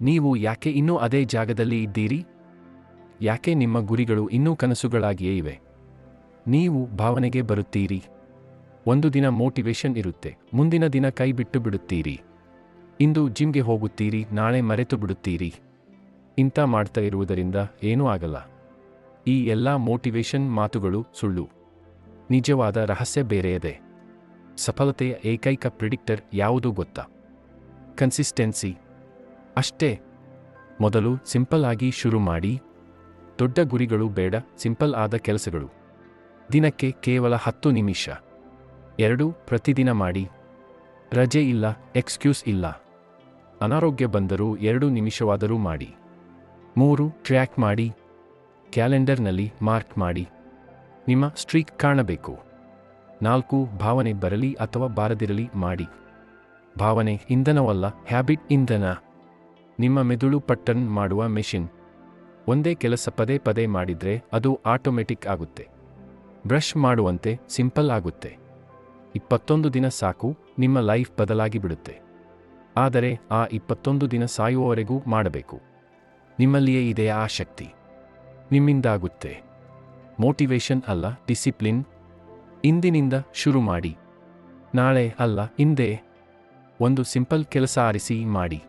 ನೀವು ಯಾಕೆ ಇನ್ನೂ ಅದೇ ಜಾಗದಲ್ಲಿ ಇದ್ದೀರಿ? ಯಾಕೆ ನಿಮ್ಮ ಗುರಿಗಳು ಇನ್ನೂ ಕನಸುಗಳಾಗಿಯೇ ಇವೆ? ನೀವು ಭಾವನೆಗೆ ಬರುತ್ತೀರಿ. ಒಂದು ದಿನ ಮೋಟಿವೇಶನ್ ಇರುತ್ತೆ. ಮುಂದಿನ ದಿನ ಕೈ ಬಿಟ್ಟು ಬಿಡುತ್ತೀರಿ. ಇಂದು ಜಿಮ್ಗೆ ಹೋಗುತ್ತೀರಿ, ನಾಳೆ ಮರೆತು ಬಿಡುತ್ತೀರಿ. ಇಂಥ ಮಾಡ್ತಾ ಇರುವುದರಿಂದ ಏನೂ ಆಗಲ್ಲ. ಈ ಎಲ್ಲ ಮೋಟಿವೇಶನ್ ಮಾತುಗಳು ಸುಳ್ಳು. ನಿಜವಾದ ರಹಸ್ಯ ಬೇರೆಯದೆ. ಸಫಲತೆಯ ಏಕೈಕ ಪ್ರಿಡಿಕ್ಟರ್ ಯಾವುದು ಗೊತ್ತಾ? ಕನ್ಸಿಸ್ಟೆನ್ಸಿ. ಅಷ್ಟೇ. ಮೊದಲು ಸಿಂಪಲ್ ಆಗಿ ಶುರು ಮಾಡಿ. ದೊಡ್ಡ ಗುರಿಗಳು ಬೇಡ, ಸಿಂಪಲ್ ಆದ ಕೆಲಸಗಳು. ದಿನಕ್ಕೆ ಕೇವಲ ಹತ್ತು ನಿಮಿಷ. ಎರಡು ಪ್ರತಿದಿನ ಮಾಡಿ. ರಜೆ ಇಲ್ಲ, ಎಕ್ಸ್ಕ್ಯೂಸ್ ಇಲ್ಲ. ಅನಾರೋಗ್ಯ ಬಂದರೂ ಎರಡು ನಿಮಿಷವಾದರೂ ಮಾಡಿ. ಮೂರು, ಟ್ರ್ಯಾಕ್ ಮಾಡಿ. ಕ್ಯಾಲೆಂಡರ್ನಲ್ಲಿ ಮಾರ್ಕ್ ಮಾಡಿ. ನಿಮ್ಮ ಸ್ಟ್ರೀಕ್ ಕಾಣಬೇಕು. ನಾಲ್ಕು, ಭಾವನೆ ಬರಲಿ ಅಥವಾ ಬಾರದಿರಲಿ ಮಾಡಿ. ಭಾವನೆ ಇಂಧನವಲ್ಲ, ಹ್ಯಾಬಿಟ್ ಇಂಧನ. ನಿಮ್ಮ ಮೆದುಳು ಪಟ್ಟನ್ ಮಾಡುವ ಮೆಷಿನ್. ಒಂದೇ ಕೆಲಸ ಪದೇ ಪದೇ ಮಾಡಿದ್ರೆ ಅದು ಆಟೋಮೆಟಿಕ್ ಆಗುತ್ತೆ. ಬ್ರಷ್ ಮಾಡುವಂತೆ ಸಿಂಪಲ್ ಆಗುತ್ತೆ. ಇಪ್ಪತ್ತೊಂದು ದಿನ ಸಾಕು, ನಿಮ್ಮ ಲೈಫ್ ಬದಲಾಗಿ ಬಿಡುತ್ತೆ. ಆದರೆ ಆ ಇಪ್ಪತ್ತೊಂದು ದಿನ ಸಾಯುವವರೆಗೂ ಮಾಡಬೇಕು. ನಿಮ್ಮಲ್ಲಿಯೇ ಇದೆ ಆ ಶಕ್ತಿ? ನಿಮ್ಮಿಂದಾಗುತ್ತೆ. ಮೋಟಿವೇಶನ್ ಅಲ್ಲ, ಡಿಸಿಪ್ಲಿನ್. ಇಂದಿನಿಂದ ಶುರು ಮಾಡಿ. ನಾಳೆ ಅಲ್ಲ, ಹಿಂದೆ. ಒಂದು ಸಿಂಪಲ್ ಕೆಲಸ ಆರಿಸಿ ಮಾಡಿ.